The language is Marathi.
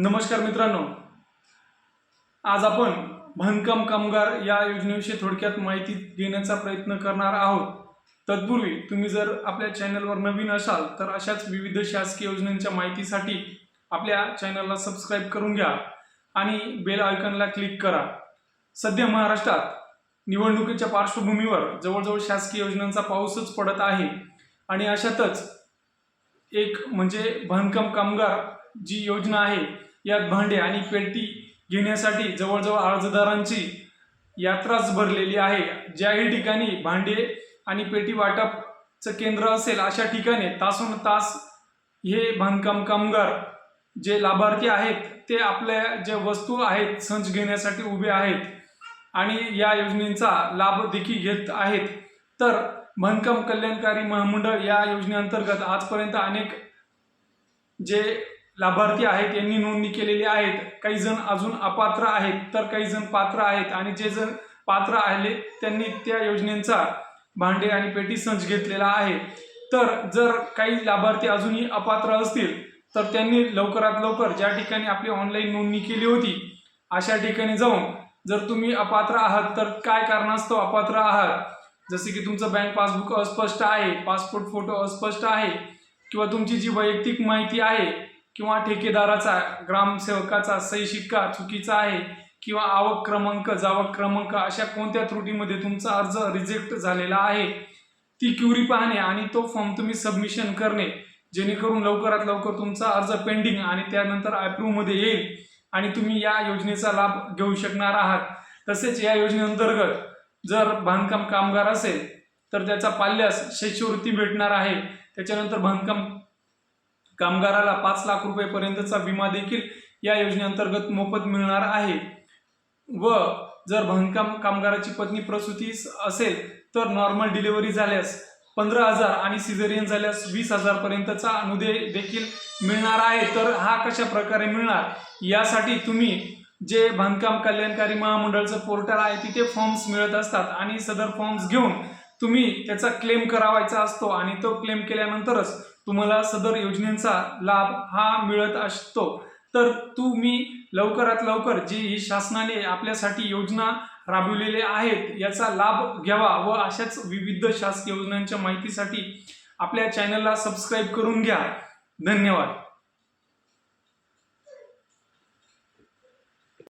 नमस्कार मित्रांनो. आज आपण भनकम कामगार या योजनेविषयी थोडक्यात माहिती देण्याचा प्रयत्न करणार आहोत. तत्पूर्वी तुम्ही जर आपल्या चॅनलवर नवीन असाल तर अशाच विविध शासकीय योजनांच्या माहितीसाठी आपल्या चॅनलला सबस्क्राईब करून घ्या आणि बेल आयकॉनला क्लिक करा. सध्या महाराष्ट्रात निवडणुकीच्या पार्श्वभूमीवर जवळजवळ शासकीय योजनांचा पाऊसच पडत आहे आणि अशातच एक म्हणजे भनकम कामगार जी योजना आहे यात भांडे आणि पेटी घेण्यासाठी जवळजवळ अर्जदारांची यात्राच भरलेली आहे. ज्याही ठिकाणी भांडे आणि पेटी वाटपचं केंद्र असेल अशा ठिकाणी तासून तास हे बांधकाम कामगार जे लाभार्थी आहेत ते आपल्या ज्या वस्तू आहेत संच घेण्यासाठी उभे आहेत आणि या योजनेचा लाभ देखील घेत आहेत. तर बांधकाम कल्याणकारी महामंडळ या योजनेअंतर्गत आजपर्यंत अनेक जे लाभार्थी आहेत यांनी नोंदणी केलेली आहेत. काही जण अजून अपात्र आहेत तर काही जण पात्र आहेत. आणि जे जण पात्र आले त्यांनी त्या योजनेचा भांडे आणि पेटी संच घेतलेला आहे. तर जर काही लाभार्थी अजूनही अपात्र असतील तर त्यांनी लवकरात लवकर ज्या ठिकाणी आपली ऑनलाईन नोंदणी केली होती अशा ठिकाणी जाऊन जर तुम्ही अपात्र आहात तर काय कारणास्तव अपात्र आहात? जसे की तुमचं बँक पासबुक अस्पष्ट आहे पासपोर्ट फोटो अस्पष्ट आहे किंवा तुमची जी वैयक्तिक माहिती आहे किंवा ठेकेदाराचा ग्रामसेवकाचा सही शिक्का चुकीचा आहे किंवा आवक क्रमांक जावक क्रमांक अशा कोणत्या त्रुटीमध्ये तुमचा अर्ज रिजेक्ट झालेला आहे ती क्युरी पाहणे आणि तो फॉर्म तुम्ही सबमिशन करणे जेणेकरून लवकरात लवकर तुमचा अर्ज पेंडिंग आणि त्यानंतर अप्रूव्हमध्ये येईल आणि तुम्ही या योजनेचा लाभ घेऊ शकणार आहात. तसेच या योजनेअंतर्गत जर बांधकाम कामगार असेल तर त्याचा पाल्यास शिष्यवृत्ती भेटणार आहे. त्याच्यानंतर बांधकाम कामगाराला पाच लाख रुपयेपर्यंतचा विमा देखील या योजनेअंतर्गत मोफत मिळणार आहे. व जर बांधकाम कामगाराची पत्नी प्रसूती असेल तर नॉर्मल डिलिव्हरी झाल्यास पंधरा हजार आणि सिझेरियन झाल्यास वीस हजार पर्यंतचा अनुदय देखील मिळणार आहे. तर हा कशा प्रकारे मिळणार? यासाठी तुम्ही जे बांधकाम कल्याणकारी महामंडळचं पोर्टल आहे तिथे फॉर्म्स मिळत असतात आणि सदर फॉर्म्स घेऊन तुम्ही त्याचा क्लेम करावायचा असतो आणि तो क्लेम केल्यानंतरच तुम्हाला सदर योजनेचा लाभ हा मिळत असतो. तर तुम्ही लवकरात लवकर जी ही शासनाने आपल्यासाठी योजना राबविलेल्या आहेत याचा लाभ घ्यावा व अशाच विविध शासकीय योजनांच्या माहितीसाठी आपल्या चॅनलला सबस्क्राईब करून घ्या. धन्यवाद.